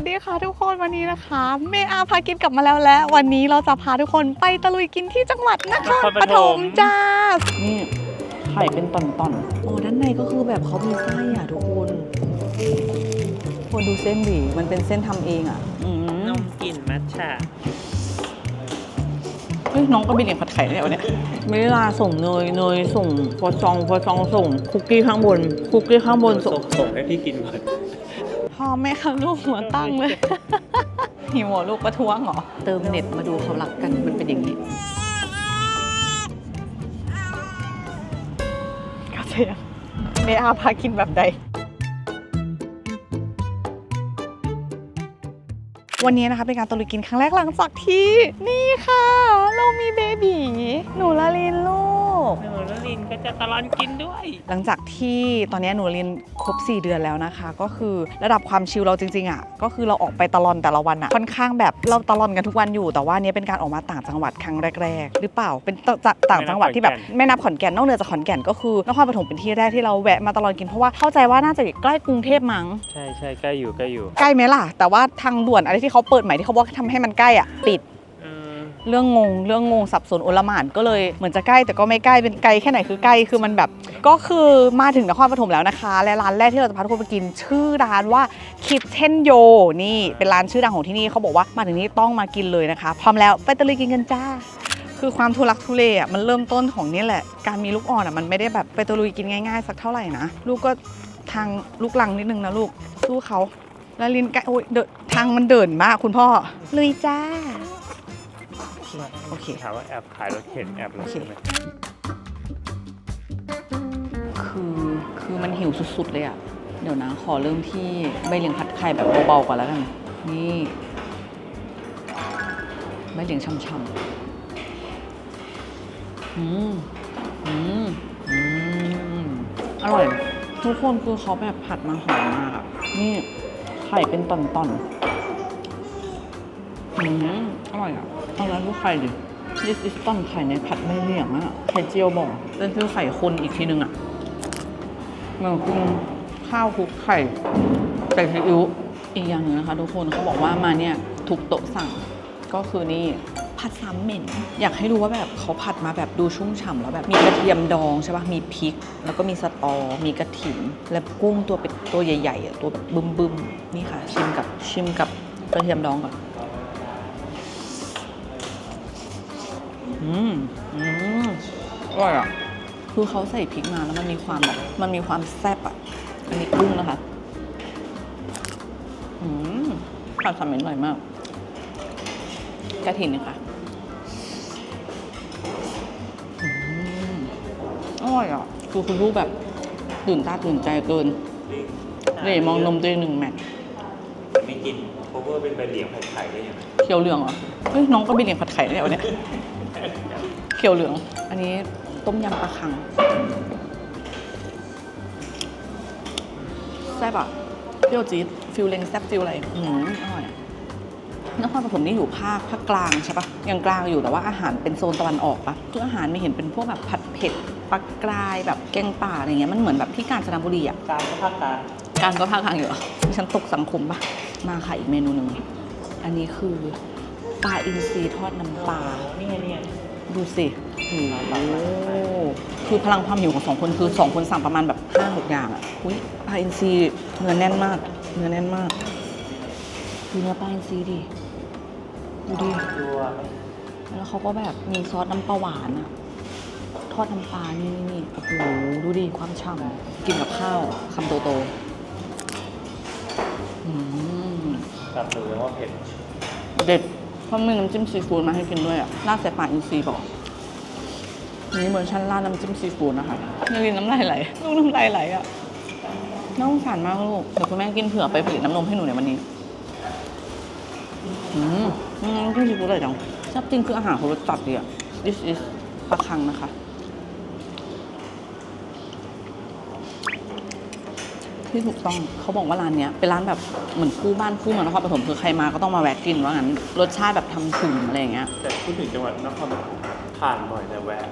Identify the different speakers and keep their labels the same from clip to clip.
Speaker 1: วัสดีค่ะทุกคนวันนี้นะคะ เมอาพากินกลับมาแล้วและวันนี้เราจะพาทุกคนไปตะลุยกินที่จังหวัดนครปฐมจ้านี่ไข่เป็นต่อนๆโอ้ด้านในก็คือแบบเขามีไส้อะทุกคนคนดูเส้นดิมันเป็นเส้นทำเองอะอืม
Speaker 2: นมกลิ่นมัทฉะ
Speaker 1: เฮ้ยน้องก็ไปเรียนผัดไข่แล้วเนี่ยเวลาส่งเนยเนยส่งพอซองพอซองส่งคุกกี้ข้างบน คุกกี้ข้างบนส่ง
Speaker 2: ส่งให้พี่กินก่อน
Speaker 1: พ่อแม่ค่ะลูกหัวตั้งเลย หิวหัวลูกประท้วงเหรอ เติมเน็ตมาดูเขารักกันมันเป็นอย่างนี้ก็เสียเมอาพากินแบบใด วันนี้นะคะเป็นการตะลุยกินครั้งแรกหลังจากที่นี่ค่ะ เรามี ก็
Speaker 2: จะตลอนกินด้วย
Speaker 1: หลังจากที่ตอนนี้หนูเรียนครบ 4 เดือนแล้วนะคะ ก็คือระดับความชิลเราจริงๆอะก็คือเราออกไปตลอนแต่ละวันอะค่อนข้างแบบเราตลอนกันทุกวันอยู่ แต่ว่าอันนี้เป็นการออกมาต่างจังหวัดครั้งแรก ๆ หรือเปล่าเป็นตจะต่างจังหวัดที่แบบไม่นับขอนแก่นนอกเหนือจากขอนแก่นก็คือนครปฐมเป็นที่แรกที่เราแวะมาตลอดกินเพราะว่าเข้าใจว่าน่าจะอยู่ใกล้กรุงเทพมั้ง
Speaker 2: ใช่ใช่ใกล้อยู่ใกล้อยู่
Speaker 1: ใกล้ไหมล่ะ แต่ว่าทางด่วนอะไรที่เขาเปิดใหม่ที่เขาบอกทำให้มันใกล้อะปิด
Speaker 2: เรื่
Speaker 1: องงงเรื่องงงสับสนโอลหม่านก็เลยเหมือนจะใกล้แต่ก็ไม่ใกล้เป็นไกลแค่ไหนคือใกล้คือมันแบบ ก็คือมาถึงนครปฐมแล้วนะคะ และร้านแรกที่เราจะพาทุกคนไปกินชื่อร้านว่าคิดเทนโยนี่เป็นร้านชื่อดังของที่นี่เขาบอกว่ามาถึงนี่ต้องมากินเลยนะคะ พร้อมแล้วไปตะลุยกินกันจ้าคือความทุลักทุเลอะมันเริ่มต้นของนี่แหละ การมีลูกอ่อนอะมันไม่ได้แบบไปตะลุยกินง่ายๆ สักเท่าไหร่นะ ลูกก็ทางลูกลังนิดนึงนะลูกสู้เขาแล้วลินกล้โอ้ยเดินทางมันเดินมากคุณพ่อลุยจ้า โอเค
Speaker 2: ถามว่าแอบขายรถเข็นแอบรถใช่ไหม
Speaker 1: คือคือมันหิวสุดๆเลยอะเดี๋ยวนะ ขอเริ่มที่ใบเหลียงผัดไข่แบบเบาๆก่อนแล้วกัน นี่ใบเหลียงช่ำๆอืมอืมอืมอร่อย ทุกคนคือเขาแบบผัดมาหอมมากอะนี่ไข่เป็นตอนๆ อืมอร่อยอะเอาแล้วดูไข่ดิ this is ต้นไข่ในผัดใบเหลียงอะไข่เจียวบอกเป็นฟิวไข่คนอีกทีนึงอะเหมือนกินข้าวคลุกไข่ใส่ซีอิ๊วอีกอย่างหนึงนะคะทุกคนเขาบอกว่ามาเนี่ยทุกโต๊ะสั่งก็คือนี่ผัดสามเหม็น อยากให้รู้ว่าแบบเขาผัดมาแบบดูชุ่มฉ่ำแล้วแบบมีกระเทียมดองใช่ปะมีพริก แล้วก็มีสตอ มีกระถิ่นและกุ้งตัวเป็นตัวใหญ่ๆอะตัวแบบบึ้มๆนี่ค่ะ ชิมกับชิมกับกระเทียมดองก่อน อืมอืมอร่อยอะ คือเขาใส่พริกมาแล้วมันมีความแบบ มันมีความแซ่บอะ อันนี้กุ้งนะคะ อืมผัดสามเหม็นอร่อยมากกระถิ่นนะคะอืมอร่อยอะ คือคุณลูกแบบตื่นตาตื่นใจเกินเลยมองนมตัวเองหนึ่งแมท
Speaker 2: ไม่กินโคเวอร์เป็นใบเหลียงผัดไข่ได้ยังไง
Speaker 1: เขียวเหลืองเหรอ เฮ้ยน้องก็ไปเรียนผัดไข่ได้เหรอเนี่ย เขียวเหลือง อันนี้ต้มยำปลาคังแซ่บอะเปรี้ยวจี๊ดฟิลเลงแซ่บฟิลอะไรอืมอร่อยอะนครปฐมนี่อยู่ภาคภาคกลางใช่ปะยังกลางอยู่แต่ว่าอาหารเป็นโซนตะวันออกปะคืออาหารไม่เห็นเป็นพวกแบบผัดเผ็ดปลากรายแบบแกงป่าอะไรเงี้ยมันเหมือนแบบที่กาญจนบุรีอะ
Speaker 2: กลางก็ภาคกลาง
Speaker 1: การก็ภาคกลางอยู่เหรอฉันตกสังคมปะมาค่ะอีกเมนูหนึ่งอันนี้คือปลาอินทรีทอดน้ำปลา
Speaker 2: นี่ไงเนี่ย
Speaker 1: ดูสิโอ้โหคือพลังความหิวของสองคนคือสองคนสั่งประมาณแบบห้าหกอย่างอะอุ้ยปลาอินทรีเนื้อแน่นมาก เนื้อแน่นมากดูเนื้อปลาอินทรีดิดูดิ
Speaker 2: ตัว
Speaker 1: แล้วเขาก็แบบมีซอสน้ำปลาหวานอะทอดน้ำปลานี่นี่นี่โอ้โหดูดิความฉ่ำกินกับข้าวคำโตๆอืม
Speaker 2: ตับหรือว่าเผ็ด
Speaker 1: เด็ด เพรามีน้ำจิ้มซีฟู้ดมาให้กินด้วยอะราดใส่ปลาอินทรีบอกนี่เวอร์ชันราดน้ำจิ้มซีฟู้ดนะคะยังกินน้ำลายไหลลูกน้ำลายไหลอะน่าสงสารมากลูกเดี๋ยวคุณแม่กินเผื่อไปผลิตน้ำนมให้หนูในวันนี้อืมอืมน้ำจิ้มซีฟู้ดอร่อยจังชอบจริงคืออาหารเขารสจัดดีอะ this is ปลาคังนะคะ ที่ถูกต้องเขาบอกว่าร้านเนี้ยเป็นร้านแบบเหมือนคู่บ้านคู่เมืองนครปฐมคือใครมาก็ต้องมาแวะกินว่างั้นรสชาติแบบทำถึงอะไรอย่างเงี้ย
Speaker 2: แต่พูดถึงจังหวัดนครปฐมผ่านบ่อยแต่แวะ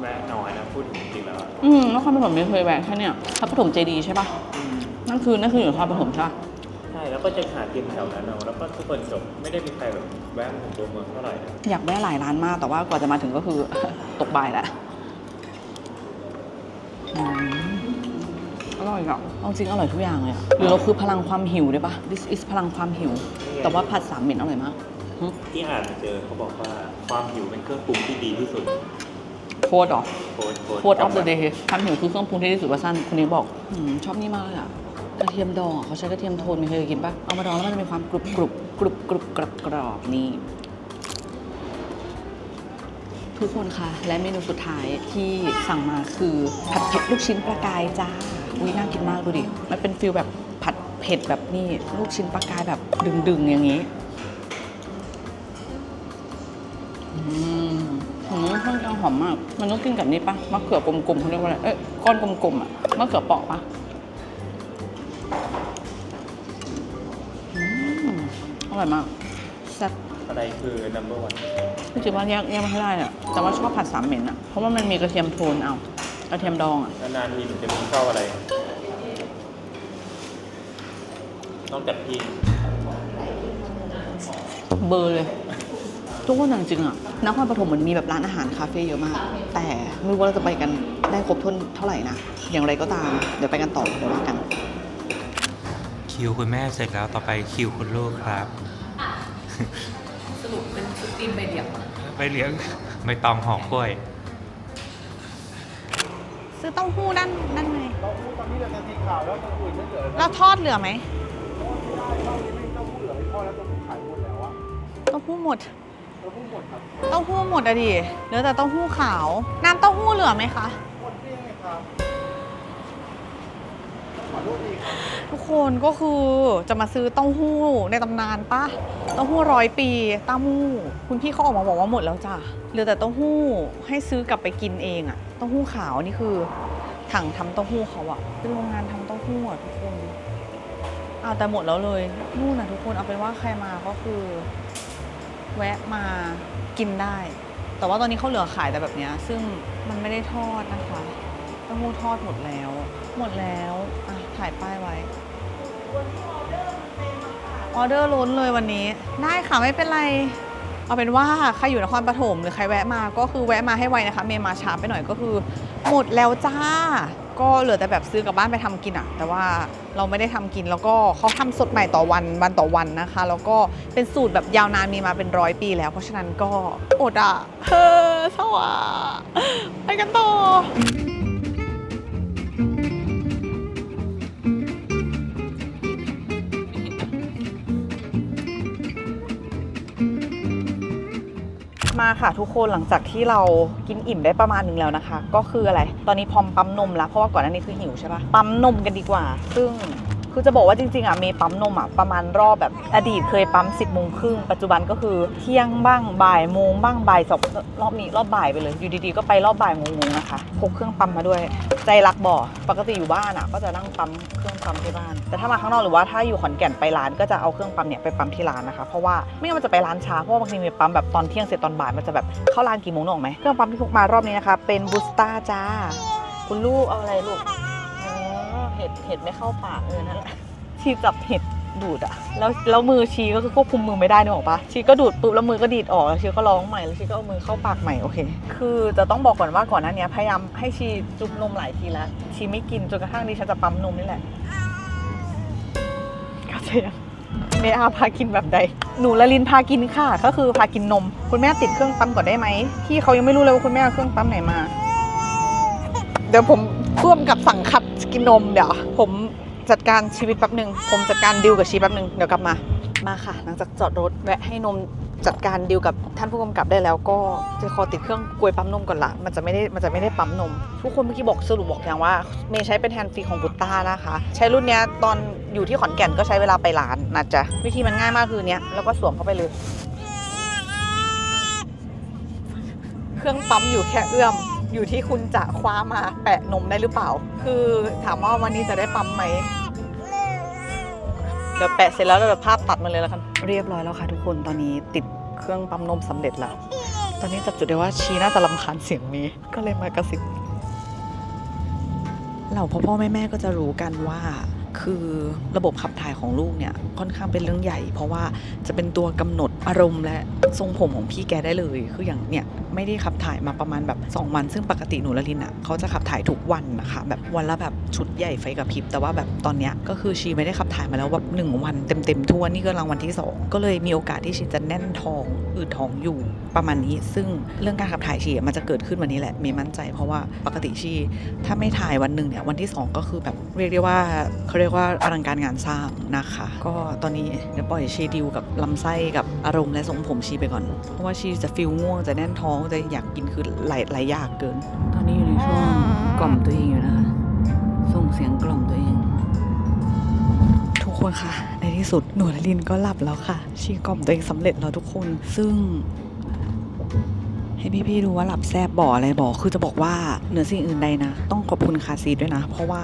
Speaker 2: แวะน้อยนะพูดถึงจริงๆแล้วอะ
Speaker 1: อืมนครปฐมไม่เคยแวะแค่เนี้ยพระปฐมเจดีย์ใช่ปะ
Speaker 2: อืม
Speaker 1: นั่นคือนั่นคืออยู่นครปฐมใช่ปะ
Speaker 2: ใช่แล้วก็จะหากินแถวนั้นเอาแล้วก็ทุกคนจบไม่ได้มีใครแบบแวะมาถึงตัวเมืองเท่าไหร่นะ
Speaker 1: อยากแวะหลายร้านมากแต่ว่ากว่าจะมาถึงก็คือ ตกบ่ายแหละอืมอ ร่อยอะเอาจริงอร่อยทุกอย่างเลยอะหรือเราคือพลังความหิวได้ปะ this is พลังความหิว แต่ว่าผัดสามเหม็นอร่อยมากหึ
Speaker 2: ที่อ่านเจอเขาบอกว่าความหิวเป็นเครื่องปรุงที่ดีที่สุด
Speaker 1: โคตรเหรอ
Speaker 2: โค้ดโค้ด
Speaker 1: โคตรออฟเดอะเดย์ความหิวคือเครื่องปรุงที่ดีที่สุดว่าสั้นคุณนี้บอกอมชอบนี่มากเลยอะกระเทียมดองอะเขาใช้กระเทียมโทนมีเคยกินปะเอามาดองแล้วมันจะมีความกรุบกรุบกรุบกรุบกรอบกรอบนี่ ทุกคนคะและเมนูสุดท้ายที่สั่งมาคือผัดเผ็ดลูกชิ้นปลากายจ้า อุ้ยน่ากินมากดูดิ มันเป็นฟิลแบบผัดเผ็ดแบบนี่ลูกชิ้นปลากายแบบดึงๆอย่างนี้อืมหืมเครื่องแกงหอมมาก มันต้องกินกับนี่ปะมะเขือกลมๆเขาเรียกว่าอะไร เอ้ยก้อนกลมๆอะมะเขือเปราะปะอืมอร่อยมากแซ่บ
Speaker 2: อะไรคือ number one
Speaker 1: จริงๆว่าแยกแยกไม่ได้อะแต่ว่าชอบผัดสามเหม็นอะเพราะว่ามันมีกระเทียมโทนเอาก ระเทียมดองอะ
Speaker 2: นานๆทีหนูจะมีชอบอะไร นอกจากพี่
Speaker 1: เบอร์เลย ทุกคนจริงๆอะนครปฐมมันมีแบบร้านอาหารคาเฟ่เยอะมาก แต่ไม่รู้ว่าเราจะไปกันได้ครบถ้วนเท่าไหร่นะ อย่างไรก็ตาม เดี๋ยวไปกันต่อเดี๋ยวว่ากัน
Speaker 3: คิวคุณแม่เสร็จแล้วต่อไปคิวคุณลูกครับ
Speaker 1: สรุปเป็นชุดตีมใบเดียว
Speaker 3: ไปเลี้ยงไม่ตองหอกกล้วย
Speaker 4: ซื้อเต้าหู้ด้านด้านในเต้าหู้ตอนนี้เหลือแต่สีขาวแล้วตัวอื่นไม่เหลือแล้วทอดเหลือไหมเต้าหู้เหลือไม่พอแล้วเต้าหู้ขายหมดแล้วอะเต้าหู้หมด เต้าหู้หมดครับเต้าหู้หมดอะดิเหลือแต่เต้าหู้ขาว น้ำเต้าหู้เหลือไหมคะ ทุกคนก็คือจะมาซื้อเต้าหู้ในตำนานปะเต้าหู้ร้อยปีเต้าหู้ คุณพี่เขาออกมาบอกว่าหมดแล้วจ้ะเหลือแต่เต้าหู้ให้ซื้อกลับไปกินเองอะเต้าหู้ขาวนี่คือถังทำเต้าหู้เขาอะเป็นโรงงานทำเต้าหู้อะทุกคนอ้าวแต่หมดแล้วเลยนู่นนะทุกคนเอาเป็นว่าใครมาก็คือ แวะมากินได้ แต่ว่าตอนนี้เขาเหลือขายแต่แบบนี้ซึ่งมันไม่ได้ทอดนะคะเต้าหู้ทอดหมดแล้ว หมดแล้วอะ ถ่ายป้ายไว้ออเดอร์ล้นเลยวันนี้ ได้ค่ะไม่เป็นไร เอาเป็นว่าใครอยู่นครปฐมหรือใครแวะมาก็คือแวะมาให้ไวนะคะ เมย์มาช้าไปหน่อยก็คือ หมดแล้วจ้า ก็เหลือแต่แบบซื้อกลับบ้านไปทำกินอะแต่ว่าเราไม่ได้ทำกินแล้วก็เขาทำสดใหม่ต่อวันวันต่อวันนะคะ แล้วก็เป็นสูตรแบบยาวนานมีมาเป็นร้อยปีแล้ว เพราะฉะนั้นก็อดอะเฮ้อเศร้าอะไปกันต่อ
Speaker 1: ค่ะทุกคนหลังจากที่เรากินอิ่มได้ประมาณหนึ่งแล้วนะคะ ก็คืออะไร ตอนนี้พร้อมปั๊มนมแล้วเพราะว่าก่อนหน้านี้คือหิวใช่ปะปั๊มนมกันดีกว่า ซึ่ง คือจะบอกว่าจริงๆอะเมย์ปั๊มนมอะประมาณรอบแบบอดีตเคยปั๊ม 10บโมงครึ่งปัจจุบันก็คือเที่ยงบ้างบ่ายโมงบ้างบ่ายสองรอบนี้รอบบ่ายไปเลยอยู่ดีๆก็ไปรอบบ่ายโมงๆนะคะพกเครื่องปั๊มมาด้วย ใจรักบ่อปกติอยู่บ้านอะก็จะนั่งปั๊มเครื่องปั๊มที่บ้าน แต่ถ้ามาข้างนอกหรือว่าถ้าอยู่ขอนแก่นไปร้านก็จะเอาเครื่องปั๊มเนี่ยไปปั๊มที่ร้านนะคะเพราะว่าไม่งั้นมันจะไปร้านช้าเพราะบางทีมีปั๊มแบบตอนเที่ยงเสร็จตอนบ่ายมันจะแบบเข้าร้านกี่โมงนึกออกไหมเครื่องปั๊มที่พกมารอบนี้นะคะเป็นบูสต้าจ้าคุณลูกเอาอะไรลูก เห็ดเห็ดไม่เข้าปากเออนั่นแหละชีจับเห็ดดูดอะแล้วแล้วมือชีก็คือควบคุมมือไม่ได้นึกออกปะชีก็ดูดปุ๊บแล้วมือก็ดีดออกแล้วชีก็ร้องใหม่แล้วชีก็เอามือเข้าปากใหม่โอเค คือจะต้องบอกก่อนว่าก่อนหน้านี้พยายามให้ชีจุบนมหลายทีแล้วชีไม่กินจนกระทั่งดิฉันจะปั๊มนมนี่แหละก็จะยังเมอาพากินแบบใด หนูละลินพากินค่ะ ก็คือพากินนม คุณแม่ติดเครื่องปั๊มก่อนได้ไหมที่เขายังไม่รู้เลยว่าคุณแม่เอาเครื่องปั๊มไหนมา เดี๋ยวผม ร่วมกับสั่งคัดกินนมเดี๋ยว ผมจัดการชีวิตแป๊บหนึ่งผมจัดการดิวกับชีแป๊บหนึ่งเดี๋ยวกลับมามาค่ะ หลังจากจอดรถแวะให้นมจัดการดิวกับท่านผู้กำกับได้แล้วก็จะขอติดเครื่องกลวยปั๊มนมก่อนละมันจะไม่ได้มันจะไม่ได้ปั๊มนม ทุกคนเมื่อกี้บอกสรุปบอกอย่างว่าเมย์ใช้เป็นแฮนด์ฟรีของบุตต้านะคะ ใช้รุ่นเนี้ยตอนอยู่ที่ขอนแก่นก็ใช้เวลาไปร้านนะจ๊ะวิธีมันง่ายมากคือเนี้ยแล้วก็สวมเข้าไปเลย เครื่องปั๊มอยู่แค่เอื้อม อยู่ที่คุณจะคว้ามาแปะนมได้หรือเปล่า คือถามว่าวันนี้จะได้ปั๊มไหมเดี๋ยวแปะเสร็จแล้วเราเดี๋ยวภาพตัดมาเลยแล้วกันเรียบร้อยแล้วค่ะทุกคนตอนนี้ติดเครื่องปั๊มนมสำเร็จแล้ว ตอนนี้จับจุดได้ว่าชีน่าจะรำคาญเสียงนี้ ก็เลยมากระซิบเหล่าพ่อพ่อแม่แม่ก็จะรู้กันว่า คือระบบขับถ่ายของลูกเนี่ยค่อนข้างเป็นเรื่องใหญ่ เพราะว่าจะเป็นตัวกำหนดอารมณ์และทรงผมของพี่แกได้เลย คืออย่างเนี่ยไม่ได้ขับถ่ายมาประมาณแบบ 2 วัน ซึ่งปกติหนูละลินอะเขาจะขับถ่ายทุกวันนะคะ แบบวันละแบบชุดใหญ่ไฟกระพริบ แต่ว่าแบบตอนเนี้ยก็คือชีไม่ได้ขับถ่ายมาแล้วแบบหนึ่งวันเต็มๆทั่วนี่ก็รางวัลที่ 2 ก็เลยมีโอกาสที่ชีจะแน่นท้องอืดท้องอยู่ประมาณนี้ ซึ่งเรื่องการขับถ่ายชีอะมันจะเกิดขึ้นวันนี้แหละเมย์มั่นใจ เพราะว่าปกติชีถ้าไม่ถ่ายวันหนึ่งเนี่ยวันที่ 2 ก็คือแบบเรียกได้ว่าเขาเรียกว่าอลังการงานสร้างนะคะ ก็ตอนนี้เดี๋ยวปล่อยชีดิวกับลำไส้กับอารมณ์และทรงผมชีไปก่อน เพราะว่าชีจะฟิลง่วงจะแน่นท้องจะอยากกินคือหลายหลายอยากเกิน ตอนนี้อยู่ในช่วงกล่อมตัวเองอยู่นะคะส่งเสียงกล่อมตัวเอง ทุกคนค่ะในที่สุดหนูและลินก็หลับแล้วค่ะ ชีกล่อมตัวเองสำเร็จแล้วทุกคนซึ่งให้พี่ๆดูว่าหลับแซบบ่ออะไรบ่อคือจะบอกว่าเหนือสิ่งอื่นใดนะ ต้องขอบคุณคาซีทด้วยนะ เพราะว่า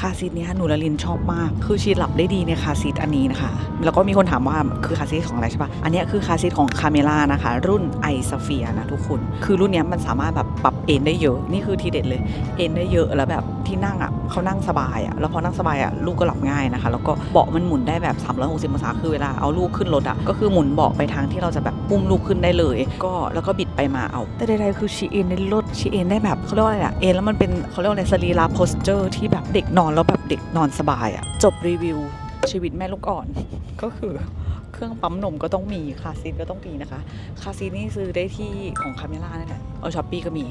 Speaker 1: คาซีทเนี้ยหนูละลินชอบมาก คือชีหลับได้ดีในคาซีทอันนี้นะคะ แล้วก็มีคนถามว่าคือคาซีทของอะไรใช่ปะอันนี้คือคาซีทของคาเมล่านะคะ รุ่นไอซเฟียนะทุกคน คือรุ่นนี้มันสามารถแบบปรับเอนได้เยอะ นี่คือทีเด็ดเลย เอนได้เยอะแล้วแบบที่นั่งอะเขานั่งสบายอะแล้วพอนั่งสบายอะลูกก็หลับง่ายนะคะ แล้วก็เบาะมันหมุนได้แบบ 360องศาคือเวลาเอาลูกขึ้นรถอะก็คือหมุนเบาะไปทางที่เราจะแบบปุ้มลูกขึ้นได้เลย ก็แล้วก็บิดไปมาเอา แต่ใดๆคือชีเอนในรถชีเอนได้แบบเขาเรียกว่าอะไรอะเอนแล้วมันเป็นเขาเรียกว่าอะไรสรีระโพสเจอร์ที่แบบเด็กนอนอนแล้วแบบเด็กนอนสบายอะจบรีวิวชีวิตแม่ลูกอ่อน ก็คือเครื่องปั๊มนมก็ต้องมีคาซีนก็ต้องมีนะคะ คาซีนนี่ซื้อได้ที่ของคาเมล่านั่นแหละเอาช้อปปี้ก็มี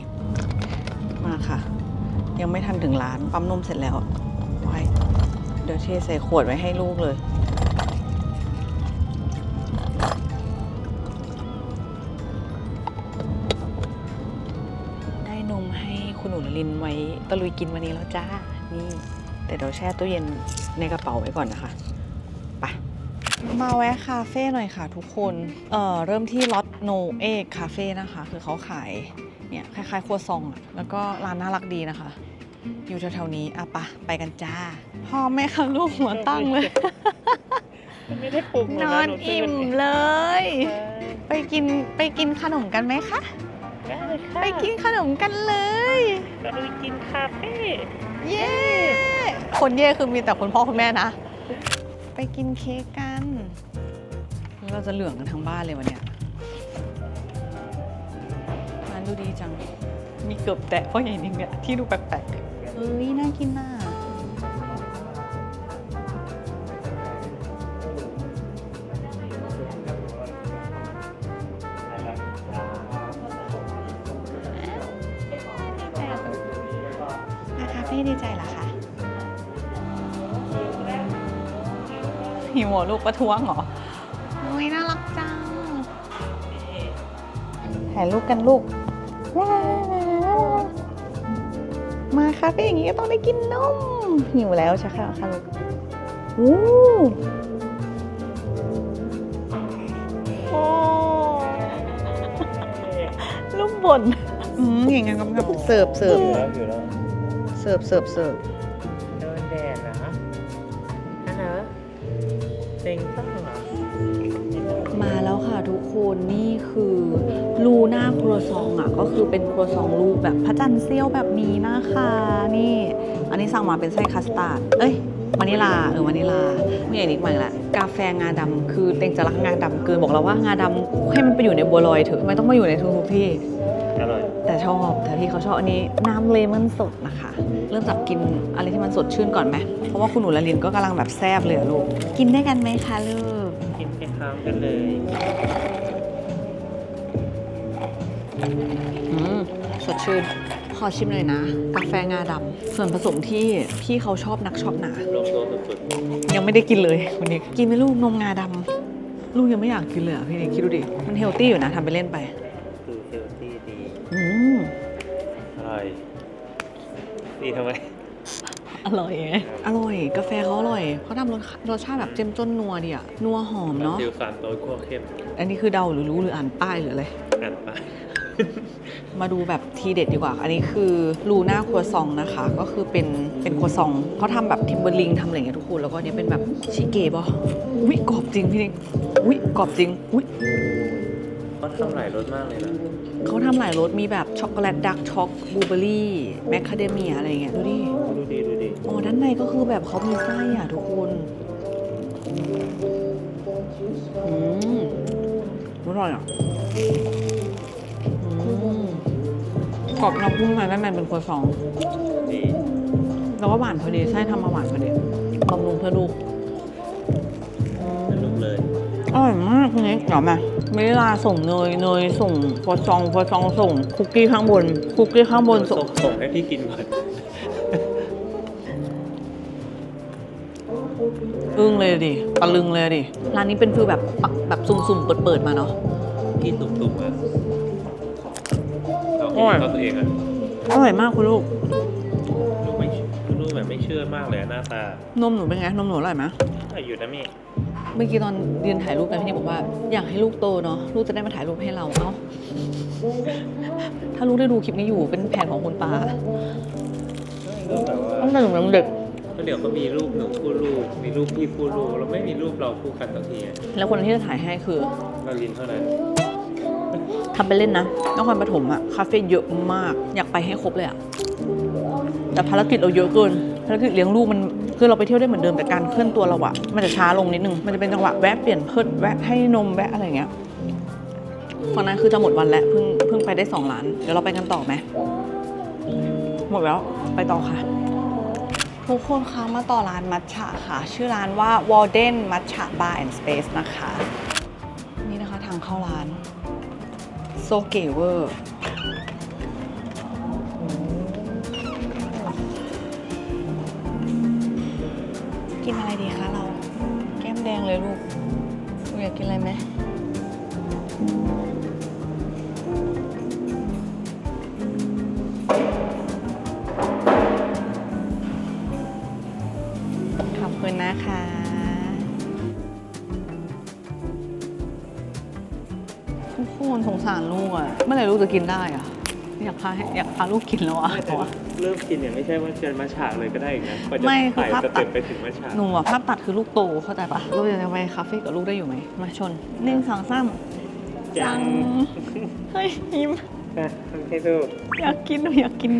Speaker 1: มาค่ะ ยังไม่ทันถึงร้านปั๊มนมเสร็จแล้วไว้เดี๋ยวเทใส่ขวดไว้ให้ลูกเลยได้นมให้คุณหนูลินไว้ตะลุยกินวันนี้แล้วจ้า นี่ แต่เดี๋ยวแช่ตู้เย็นในกระเป๋าไว้ก่อนนะคะไปมาแวะคาเฟ่หน่อยค่ะทุกคน เอ่อ เริ่มที่ล็อตโนเอกคาเฟ่นะคะ คือเขาขายเนี่ยคล้ายๆ ครัวซองอะแล้วก็ร้านน่ารักดีนะคะ อยู่แถวๆนี้อะปะไปกันจ้าพ่อแม่คะลูกหัวตั้งเลย
Speaker 2: ไม่ได้ปรุง
Speaker 1: นอนอิ่มเลย ไปกินไปกินขนมกันไหมคะ
Speaker 2: ได้เลยค่ะ
Speaker 1: ไปกินขนมกันเลย
Speaker 2: ไปดูกินคาเฟ่
Speaker 1: เย้ คนเย่คือมีแต่คุณพ่อคุณแม่นะ ไปกินเค้กกันแล้วเราจะเหลืองกันทั้งบ้านเลยวันเนี้ยร้านดูดีจัง มีเกือบแตะเพราะอย่างนี้เนี่ยที่ดูแปลกๆเฮ้ยน่ากินน่ะ เหรอลูกประท้วงเหรอโอ้ยน่ารักจังถ่ายรูปกันลูกมาคาเฟ่อย่างนี้ก็ต้องได้กินนมหิวแล้วใช่ค่ะค่ะลูกอู้ลูกบ่นอืมอย่างงั้นก็เสิร์ฟเสิร์ฟ
Speaker 2: แล้วอยู่แล้ว
Speaker 1: เสิร์ฟเสิร์ฟเสิร์ฟ
Speaker 2: โดนแดดเหรออันเหรอ เต็งต้องเหรอ
Speaker 1: มาแล้วค่ะทุกคนนี่คือรูหน้าครัวซองอะ ก็คือเป็นครัวซองรูปแบบพระจันทร์เซี่ยวแบบนี้นะคะนี่ อันนี้สั่งมาเป็นไส้คัสตาร์ดเอ้ยวานิลาเออวานิลาไม่ใหญ่นิดมาอีกแล้วกาแฟงาดำคือเต็งจะรักงาดำเกินบอกเราว่างาดำให้มันไปอยู่ในบัวลอยเถอะทำไมต้องมาอยู่ในทุกๆที่
Speaker 2: อร่อย
Speaker 1: แต่ชอบแต่พี่เขาชอบอันนี้น้ำเลมอนสดนะคะ เริ่มจากกินอะไรที่มันสดชื่นก่อนไหมเพราะว่าคุณหนูละลินก็กำลังแบบแซบเลยอะลูก กินได้กันไหมคะลูก
Speaker 2: กินไปพร้อมกันเลย
Speaker 1: อืมสดชื่นขอชิมเลยนะ กาแฟงาดำส่วนผสมที่พี่เขาชอบนักชอบหนา
Speaker 2: ลงตัวสุด
Speaker 1: ยังไม่ได้กินเลยวันนี้ กินไหมลูกนมงาดำลูกยังไม่อยากกินเลยอะพี่นิกคิดดูดิ มันเฮลตี้อยู่นะทำไปเล่นไป
Speaker 2: ดีทำไม
Speaker 1: อร่อยไงอร่อย กาแฟเขาอร่อยเขาทำรสรสชาติแบบเจ้มจนนัวดีอะนัวหอมเนาะ
Speaker 2: ซิลสารโต๊ะคั่วเข้ม
Speaker 1: อันนี้คือเดาหรือรู้หรืออ่านป้ายหรืออะไร
Speaker 2: อ่านไป
Speaker 1: มาดูแบบทีเด็ดดีกว่า อันนี้คือลูน่าครัวซองนะคะ ก็คือเป็นเป็นครัวซองเขาทำแบบทิมเบอร์ลิงทำอะไรอย่างเงี้ยทุกคน แล้วก็อันนี้เป็นแบบชิเกะบออุ้ยกรอบจริงพี่นิกอุ้ยกรอบจริงอุ้ย
Speaker 2: ขอ เขาทำหลายรสมากเลยนะ
Speaker 1: เขาทำหลายรสมีแบบช็อกโกแลตดักช็อกบลูเบอร์รี่แมคคาเดเมียอะไรอย่างเงี้ยดูดิ
Speaker 2: ดูดีดูดี
Speaker 1: อ๋อด้านในก็คือแบบเขามีไส้อะทุกคนอืมอร่อยอะอืมกรอบนอกนุ่มในด้านในเป็นครัวซอง
Speaker 2: ดี
Speaker 1: แล้วก็หวานพอดีไส้ทำมาหวานพอดีบำรุงเพื่อลูก
Speaker 2: สนุกเลย
Speaker 1: อร่อยมากคุณนิกเดี๋ยวมาเวลาส่งเนยเนยส่งครัวซองครัวซองส่ง คุกกี้ข้างบน คุกกี้ข้างบนส่
Speaker 2: ส่
Speaker 1: ง
Speaker 2: งส่งให้พี่กินก่อน
Speaker 1: อึ้งเลยดิตะลึงเลยดิ ร้านนี้เป็นฟิลแบบปักแบบสุ่มๆ เปิดๆ มาเนาะ
Speaker 2: พี่ตุ่มๆอะเรา
Speaker 1: อร่อย
Speaker 2: คิดเขาตัวเองอะ
Speaker 1: อร่อยมากคุณลูก
Speaker 2: ลูกไม่ลูกแบบไม่เชื่อมากเลยอะหน้าตาน
Speaker 1: มหนูเป็นไง นมหนูอร่อยไหม
Speaker 2: อายุนะมี่
Speaker 1: เมื่อกี้ตอนยืนถ่ายรูปกันพี่นี่บอกว่า อยากให้ลูกโตเนาะลูกจะได้มาถ่ายรูปให้เราเอ้าถ้าลูกได้ดูคลิปนี้อยู่เป็นแผนของคุณป้า
Speaker 2: ก็แบบว่า
Speaker 1: ต้องแต่หนูยังเด็ก
Speaker 2: ก็เดี๋ยวก็มีรูปหนูคู่ลูกมีรูปพี่คู่ลูกเราไม่มีรูปเราคู่กันสักทีอะ
Speaker 1: แล้วคนที่จะถ่ายให้คือ
Speaker 2: เราลินเท่านั้น
Speaker 1: ทำไปเล่นนะนครปฐมอะคาเฟ่เยอะมาก อยากไปให้ครบเลยอะแต่ภารกิจเราเยอะเกินภารกิจเลี้ยงลูกมัน คือเราไปเที่ยวได้เหมือนเดิมแต่การเคลื่อนตัวเราอะมันจะช้าลงนิดนึง มันจะเป็นจังหวะแวะเปลี่ยนเพิดแวะให้นมแวะอะไรเงี้ยฝั่งนั้นคือจะหมดวันแล้วเพิ่งเพิ่งไปได้สองล้าน เดี๋ยวเราไปกันต่อไหมหมดแล้วไปต่อค่ะ ทุกคนคะมาต่อร้านมัทฉะค่ะ ชื่อร้านว่า Walden Matcha Bar and Space นะคะ นี่นะคะทางเข้าร้านโซเกเวอร์ ขอบคุณนะคะทุกคนสงสารลูกอะเมื่อไหร่ลูกจะกินได้อะ อยากพาให้อยากพาลูกกินแล้วอะ
Speaker 2: แต่ว่าเริ่มกินเนี่ยไม่ใช่ว่าจะมาฉากเลยก็ได้อีกนะกว่าจะ
Speaker 1: ไม่คือ
Speaker 2: ถ่าย
Speaker 1: ภาพ
Speaker 2: ส
Speaker 1: ตั
Speaker 2: เต็
Speaker 1: ด
Speaker 2: ปไปถึงมาฉาก
Speaker 1: หนูอะภาพตัดคือลูกโตเข้าใจปะลูกจะไปคาเฟ่กับลูกได้อยู่ไหมมาชนหนึ่งสองสาม
Speaker 2: จัง
Speaker 1: เฮ้ยยิ้ม
Speaker 2: นะทำให้ดู
Speaker 1: อยากกินหนูอยากกิน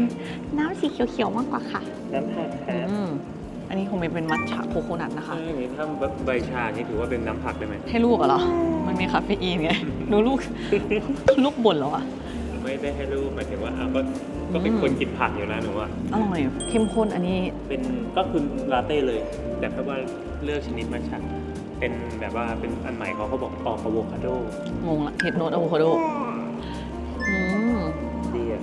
Speaker 1: น้ำสีเขียวๆมากกว่าค่ะ
Speaker 2: น้ำผักครับ
Speaker 1: อืมอันนี้คงเป็นมัทฉะโคโคนัทนะคะ
Speaker 2: ใช่อย่างนี้ถ้าใบชานี่ถือว่าเป็นน้ำผักได้ไหม
Speaker 1: ให้ลูกอะเหรอ มันมีคาเฟอีนไงหนูลูก ลูกบ่นแล้วอะ
Speaker 2: ไม่ได้ให้ลูกหมายถึงว่าอะก็ก็เป็น
Speaker 1: อืม
Speaker 2: คนกินผักอยู่นะหนูว่า
Speaker 1: อร่อยเข้มข้นอันนี้
Speaker 2: เป็นก็คือลาเต้เลย แต่แค่ว่าเลือกชนิดมาชักเป็นแบบว่าเป็นอันใหม่เขาเขาบอกออกอะโวคาโด
Speaker 1: งงละเห็ดโนตอะโวคาโดอืม
Speaker 2: ดีอะ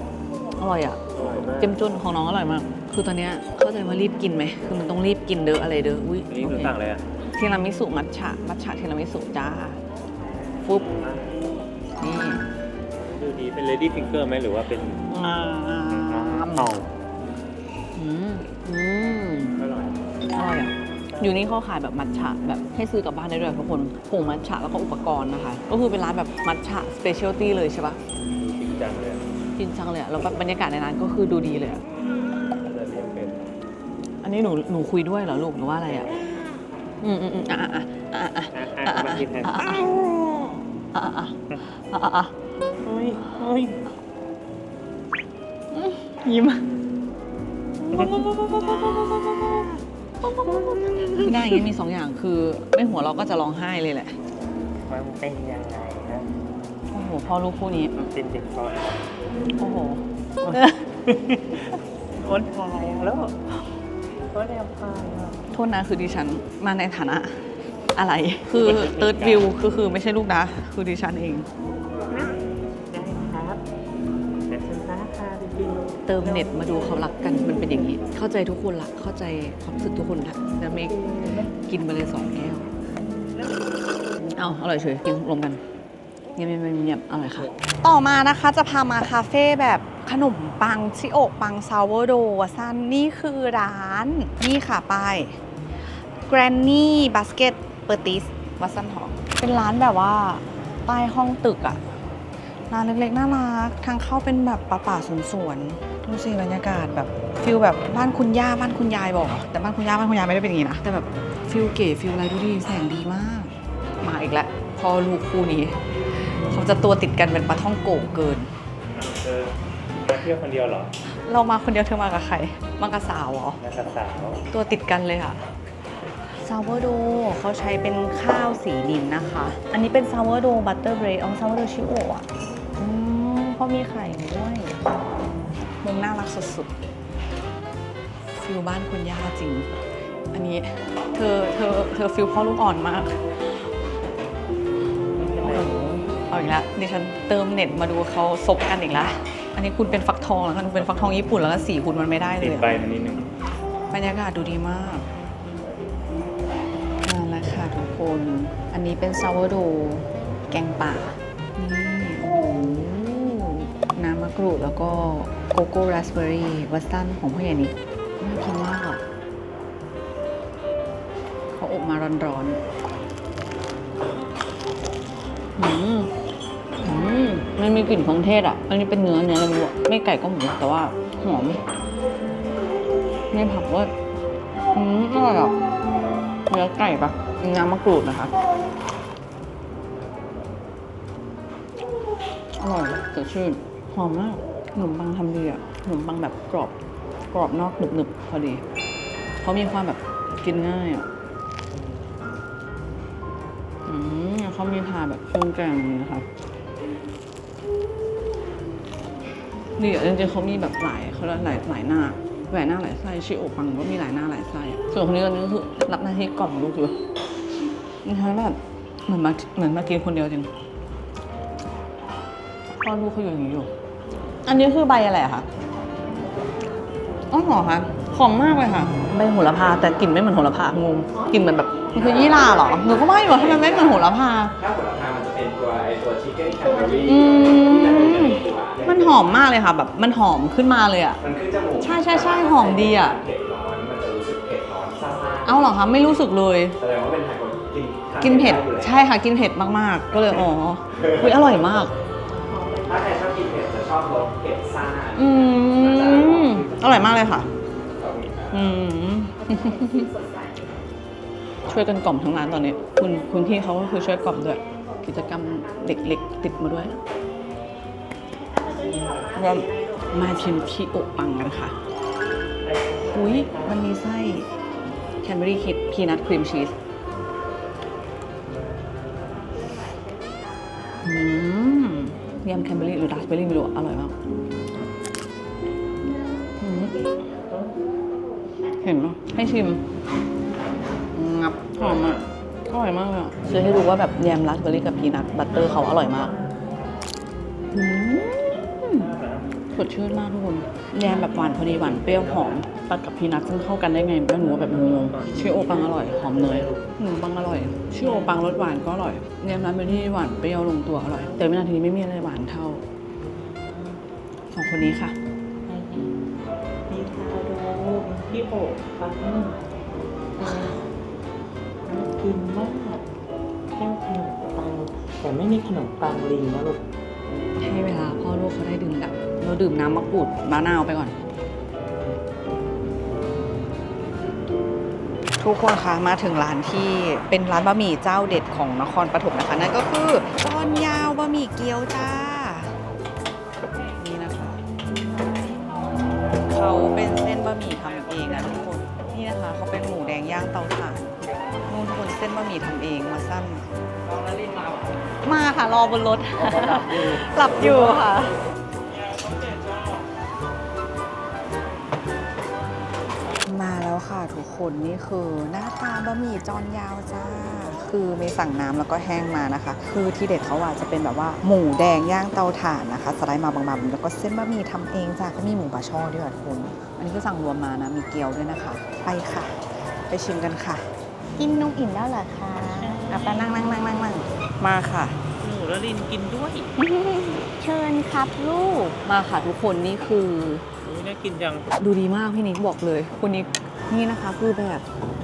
Speaker 1: อร่อยอะ
Speaker 2: อร่อยมาก
Speaker 1: เจ้มจุนของน้องอร่อยมาก คือตอนเนี้ยเข้าใจว่ารีบกินไหมคือมันต้องรีบกินเด้ออะไรเด้ออุ้ย
Speaker 2: อันนี้ห
Speaker 1: โอ
Speaker 2: นู
Speaker 1: เค
Speaker 2: สั่งอะไรอะ
Speaker 1: ทีรามิสุมัทฉะมัทฉะทีรามิสุจ้าฟุบนี่
Speaker 2: ดูดีเป็น lady finger ไหมหรือว่าเป็น
Speaker 1: งาม
Speaker 2: เอา
Speaker 1: อืมอืม
Speaker 2: อร่อย
Speaker 1: อร่อยอะอยู่นี่เขาขายแบบมัทฉะแบบให้ซื้อกลับบ้านได้ด้วยทุกคนผงมัทฉะแล้วก็อุปกรณ์นะคะ ก็คือเป็นร้านแบบมัทฉะสเปเชียลตี้เลยใช่ปะ
Speaker 2: ดูจริงจังเลยอะ
Speaker 1: จริงจังเลยอะแล้วแบบบรรยากาศในร้านก็คือดูดีเลยอะ
Speaker 2: จะเรียกเป็น
Speaker 1: อันนี้หนูหนูคุยด้วยเหรอลูกหรือว่าอะไรอะอืมอืมอืมอะอะอะอะอะ
Speaker 2: อะอะมากินแทน
Speaker 1: อะอะอะอะอะอะอะ
Speaker 2: เฮ้ยเฮ้ย
Speaker 1: ยิ้มหน้าอย่างนี้มีสองอย่างคือ ไม่หัวเราะก็จะร้องไห้เลยแหละ
Speaker 2: มันเป็นยังไงนะ
Speaker 1: โอ้โหพ่อลูกคู่นี้
Speaker 2: มันเป็นเด็กก่อน
Speaker 1: โอ้โห
Speaker 2: คนไทยแล้วคนแอบพายอะ
Speaker 1: โทษนะคือดิฉันมาในฐานะอะไร คือเติร์ดวิวคือคือไม่ใช่ลูกนะ คือดิฉันเอง เติมเน็ตมาดูเขารักกันมันเป็นอย่างนี้ เข้าใจทุกคนละเข้าใจความรู้สึกทุกคนละแล้วเมกกินไปเลยสองแก้วเอาอร่อยเฉยกินรวมกันเงียบๆเงียบอร่อยค่ะ ต่อมานะคะจะพามาคาเฟ่แบบขนมปังชิโอปังซาวเวอร์โดซันนี่คือร้านนี่ค่ะป้าย Granny Basket p e r t i s วัดสันทองเป็นร้านแบบว่าใต้ห้องตึกอะร้านเล็กๆน่ารักทางเข้าเป็นแบบป่าป่าสวนสวนๆ ดูสิบรรยากาศแบบฟิลแบบบ้านคุณย่าบ้านคุณยายบอกแต่บ้านคุณย่าบ้านคุณยายไม่ได้เป็นอย่างนี้นะแต่แบบฟิลเก๋ฟิลอะไรดูดิแสงดีมาก มาอีกแล้วพ่อลูกคู่นี้ เขาจะตัวติดกันเป็นปลาท่องโกะเกิน
Speaker 2: เออมาเที่ยวคนเดียวเหรอ
Speaker 1: เรามาคนเดียวเธอมากับใครมากับสาวเหรอ
Speaker 2: นักศึกษาว
Speaker 1: ตัวติดกันเลยค่ะซาวโดเขาใช้เป็นข้าวสีดินนะคะ อันนี้เป็นซาวโดบัตเตอร์เบรดเอาซาวโดชิโออะอืมเขามีไข่ด้วย มุมน่ารักสุดๆฟิลบ้านคุณย่าจริง อันนี้เธอเธอเธอฟิลพ่อลูกอ่อนมากเอาอีกแล้วดิฉันเติมเน็ตมาดูเขาซบกันอีกแล้วอันนี้คุณเป็นฟักทองแล้วกันเป็นฟักทองญี่ปุ่นแล้วก็สีคุณมันไม่ได้เล
Speaker 2: ติด
Speaker 1: ยอะ
Speaker 2: ใบมันนิดนึง
Speaker 1: บรรยากาศดูดีมากมาแล้วค่ะทุกคน อันนี้เป็นซาวโดแกงป่า รูดแล้วก็โกโก้ราสเบอร์รี่วัสตันของพ่อใหญ่นิดน่ากินมากอะเขาอบมาร้อนๆอืมอืมมันมีกลิ่นของเทศอะ อันนี้เป็นเนื้อเนื้ออะไรไม่รู้อะไม่ไก่ก็หมูแต่ว่าหอมในผักว่าอืมอร่อยอะเนื้อไก่ปะน้ำมะกรูดนะคะอร่อยสดชื่น หอมมากขนมปังทำดีอะขนมปังแบบกรอบกรอบนอกหนึบหนึบๆพอดีเขามีความแบบกินง่ายอะอืมเขามีผ่าแบบเครื่องแกงนี้นะคะดีอ่จริงๆเขามีแบบหลายเขาเรียกหลายหลายหน้าหลายหน้าหลายไส้ชิโอปังก็มีหลายหน้าหลายไส้ส่วนคนนี้ตอนนี้คือรับหน้าที่กล่อมลูกอยู่นี่ค่ะแบบเหมือนมาเหมือนมากินคนเดียวจริงพ่อลูกเขาอยู่อย่างนี้อยู่ อันนี้คือใบอะไรอะคะอ๋อหอคะหอมมากเลยค่ะใบโหระพาแต่กลิ่นไม่เหมือนโหระพางงกลิ่นเหมือนแบบมันคือยี่หร่าเหรอหนูก็ว่าอยู่ว่าทำไมไม่เหมือนโหระพา
Speaker 5: ถ้าผลไม้มันจะเป็นตัวไอตัวชิคเก้นแคนเบอรี่
Speaker 1: อืม
Speaker 5: ที่มันจะมีตัว
Speaker 1: มันหอมมากเลยค่ะ แบบมันหอมขึ้นมาเลยอะ
Speaker 5: มันขึ้นจมูก
Speaker 1: ใช่ใช่ใช่หอมดีอะ
Speaker 5: เผ็ดร้อนมันจะรู้สึกเผ็ดร้อนซ่าๆ
Speaker 1: เอาเหรอคะไม่รู้สึกเลย
Speaker 5: แสดงว่าเป็นไทยคนกินทา
Speaker 1: กินเผ็ด
Speaker 5: ไอยู่แล้ว
Speaker 1: ใช่ค่ะกินเผ็ดมากๆ ก็เลยอ๋ออุ๊ยอร่อยมาก
Speaker 5: ถ้าใครชอบกินเผ็ดจะช อบรสเผ็ดซ่า
Speaker 1: อืมอร่อยมากเลยค่ะ
Speaker 5: ขอบคุณครับ
Speaker 1: อืม ช่วยกันกล่อมทั้งร้านตอนนี้ คุณคุณพี่เขาก็คือช่วยกล่อมด้วย กิจกรรมเด็กๆติดมาด้วยเรามาชิมชีโอะปังกันค่ะ อุ้ยมันมีไส้แคนเบอรี่คิดพีนัทครีมชีส ยำแคนเบอรี่หรือราสเบอรี่ไม่รู้อะอร่อยมากอืมเห็นไหมให้ชิมงับหอมอะอร่อยมากเลยอะซื้อให้ดูว่าแบบแยมราสเบอร์รี่กับพีนัทบัตเตอร์เขาอร่อยมากอืม สดชื่นมากทุกคนแยมแบบหวานพอดีหวานเปรี้ยวหอมตัดกับพีนัทซึ่งเข้ากันได้ไงไม่รู้ว่าแบบงงๆชื่อโอปังอร่อยหอมเนยขนมปังอร่อยชื่อโอปังรสหวานก็อร่อยแยมราสเบอร์รี่หวานเปรี้ยวลงตัวอร่อย แต่วินาทีนี้ไม่มีอะไรหวานเท่าสองคนนี้ค่ะ
Speaker 6: มีทาโดมีพี่โอบปังน่ากินมากแค่ขนมปังแต่ไม่มีขนมปังลิงนะลูก
Speaker 1: ให้เวลาพ่อลูกเขาได้ดื่มดับ เราดื่มน้ำมะกรูดมะนาวไปก่อน ทุกคนคะมาถึงร้านที่เป็นร้านบะหมี่เจ้าเด็ดของนครปฐมนะคะ นั่นก็คือจอนยาวบะหมี่เกี๊ยวจ้า นี่นะคะ เขาเป็นเส้นบะหมี่ทำเองนะทุกคน นี่นะคะ เขาเป็นหมูแดงย่างเตาถ่านนู่นทุกคนเส้นบะหมี่ทำเองมาสั้นมาค่ะ รอบนรถหลับอยู่ค่ะ ค่ะทุกคนนี่คือหน้าตาบะหมี่จอนยาวจ้า คือมีสั่งน้ำแล้วก็แห้งมานะคะ คือที่เด็ดเขาอาจจะเป็นแบบว่าหมูแดงย่างเตาถ่านนะคะสไลด์มาบางๆแล้วก็เส้นบะหมี่ทำเองจ้าเขามีหมูบาช่อด้วยค่ะทุกคนอันนี้คือสั่งรวมมานะมีเกี๊ยวด้วยนะคะ ไปค่ะ ไปชิมกันค่ะ กินนมอิ่มแล้วเหรอคะอะไปนั่งนั่งนั่งนั่งนั่งมาค่ะ
Speaker 6: หนูละลินกินด้วย
Speaker 1: เชิญครับลูกมาค่ะทุกคนนี่คือ
Speaker 6: อุ้ยน่ากินจัง
Speaker 1: ดูดีมากพี่นิกบอกเลยคุณนิก นี่นะคะคือแบบ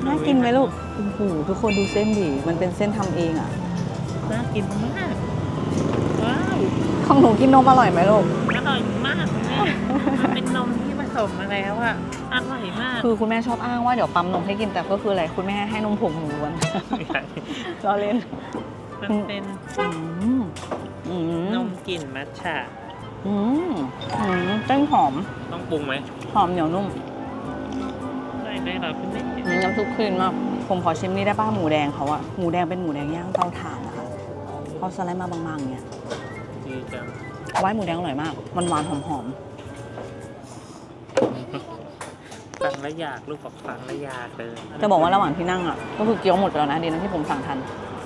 Speaker 1: น่ากินไหมลูกโอ้โหทุกคนดูเส้นดิมันเป็นเส้นทำเองอะ
Speaker 6: น่ากินมาก ว้าว
Speaker 1: ของหนูกินนมอร่อยไหมลูก
Speaker 6: อร่อยมากแม่มันเป็นนมที่ผสมมาแล้วอะอร่อยมาก
Speaker 1: คือคุณแม่ชอบอ้างว่าเดี๋ยวปั๊มนมให้กินแต่ก็คืออะไรคุณแม่ให้นมผงล้วน ล้อเล่น
Speaker 6: มันเป็น
Speaker 1: อืมอืม
Speaker 2: นมกลิ่นมัทฉะ
Speaker 1: อืมอืมเต้นหอม
Speaker 2: ต้องปรุงไหม
Speaker 1: หอมเหนียวนุ่ม
Speaker 2: ได้ได้เราขึ้นได้
Speaker 1: อืมน้ำซุปคลีนมาก ผมขอชิมนี่ได้ป้าหมูแดงเขาอะหมูแดงเป็นหมูแดงย่างเตาถ่านนะคะเขาสไลด์มาบางๆเนี่ย
Speaker 2: ดีจัง
Speaker 1: ไว้หมูแดงอร่อยมาก มันหวานๆหอม
Speaker 2: ฟังแล้วอยากลูกบอกฟังแล้วอยากเลย
Speaker 1: ๆ จะบอกว่าระหว่างที่นั่งอะก็คือเกี๊ยวหมดไปแล้วนะดีนะที่ผมสั่งทันอื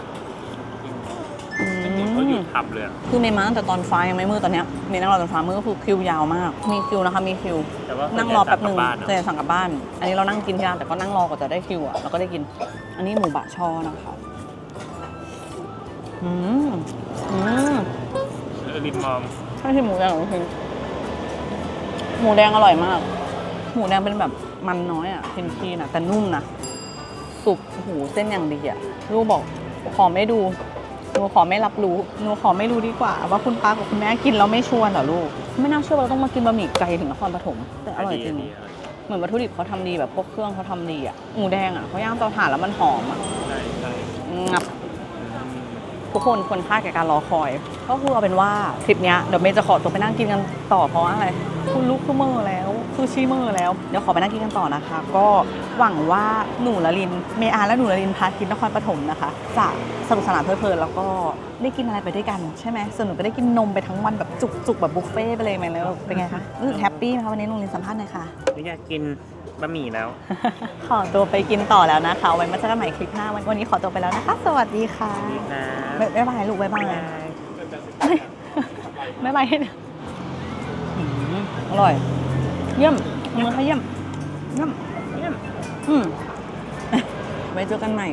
Speaker 2: จริงๆเขาหยุด
Speaker 1: ม
Speaker 2: ทำเลยอะ
Speaker 1: คือเมย์มาตั้งแต่ตอนฟ้ายังไม่มืดตอนเนี้ยเมย์นั่งรอตอนฟ้ามืดก็คือคิวยาวมาก มีคิวนะคะมีคิว
Speaker 2: แต่ว่า
Speaker 1: นั่งรอแป๊บหนึ่ง
Speaker 2: บ้าน
Speaker 1: จะสั่งกลับบ้าน อันนี้เรานั่งกินที่ร้านแต่ก็นั่งรอกว่าจะได้คิวอะ แล้วก็ได้กิน อันนี้หมูบะช่อนะคะอืมอืม
Speaker 2: เออริมมอง
Speaker 1: ใช่ที่หมูแดงของคุณหมูแดงอร่อยมาก หมูแดงเป็นแบบมันน้อยอะเค็มคีนะแต่นุ่มนะสุกโอ้โหเส้นอย่างดีอะลูกบอกขอไม่ดู หนูขอไม่รับรู้หนูขอไม่รู้ดีกว่า ว่าคุณป้ากับคุณแม่กินแล้วไม่ชวนเหรอลูก ไม่น่าเชื่อว่าเราต้องมากินบะหมี่ไก่ถึงนครปฐมแต่อร่อยจริง
Speaker 2: ดีอร่อย
Speaker 1: เหมือนวัตถุดิบเขาทำดีแบบพวกเครื่องเขาทำดีอะหมูแดงอะเขาย่างเตาถ่านแล้วมันหอมอะ
Speaker 2: ใช่ใช่
Speaker 1: งับ
Speaker 2: อืม
Speaker 1: ทุกคนควรค่าแก่การรอคอย ก็คือเอาเป็นว่าคลิปนี้เดี๋ยวเมย์จะขอตัวไปนั่งกินกันต่อเพราะว่าอะไรคุณลูกคือเมอร์แล้วคือชี้เมอร์แล้วเดี๋ยวขอไปนั่งกินกันต่อนะคะ ก็หวังว่าหนูละลินเมอาและหนูละลินพาคิดนครปฐมนะคะจะสนุกสนานเพลิดเพลินแล้วก็ได้กินอะไรไปด้วยกันใช่ไหมส่วนหนูก็ได้กินนมไปทั้งวันแบบจุกๆแบบบุฟเฟ่ไปเลยไหมแล้วเป็นไงคะรู้สึกแฮปปี้ไหมคะวันนี้ลุงลินสัมภาษณ์หน่อยค่ะ
Speaker 2: อยากกินบะหมี่แล้ว
Speaker 1: ขอตัวไปกินต่อแล้วนะคะ ไว้มาเจอกันใหม่คลิปหน้า วันวันนี้ขอตัวไปแล้วนะคะ สวัสดีค่ะ
Speaker 2: ดีนะ
Speaker 1: บ๊ายบ๊ายบายลูกบ๊ายบาย
Speaker 2: บ๊ายบาย
Speaker 1: บ๊ายบายให้นะอืมอร่อย เยี่ยมมือค่ะเยี่ยม เยี่ยม เยี่ยม อืมไว้เจอกันใหม่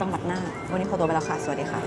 Speaker 1: จังหวัดหน้า วันนี้ขอตัวไปแล้วค่ะ สวัสดีค่ะ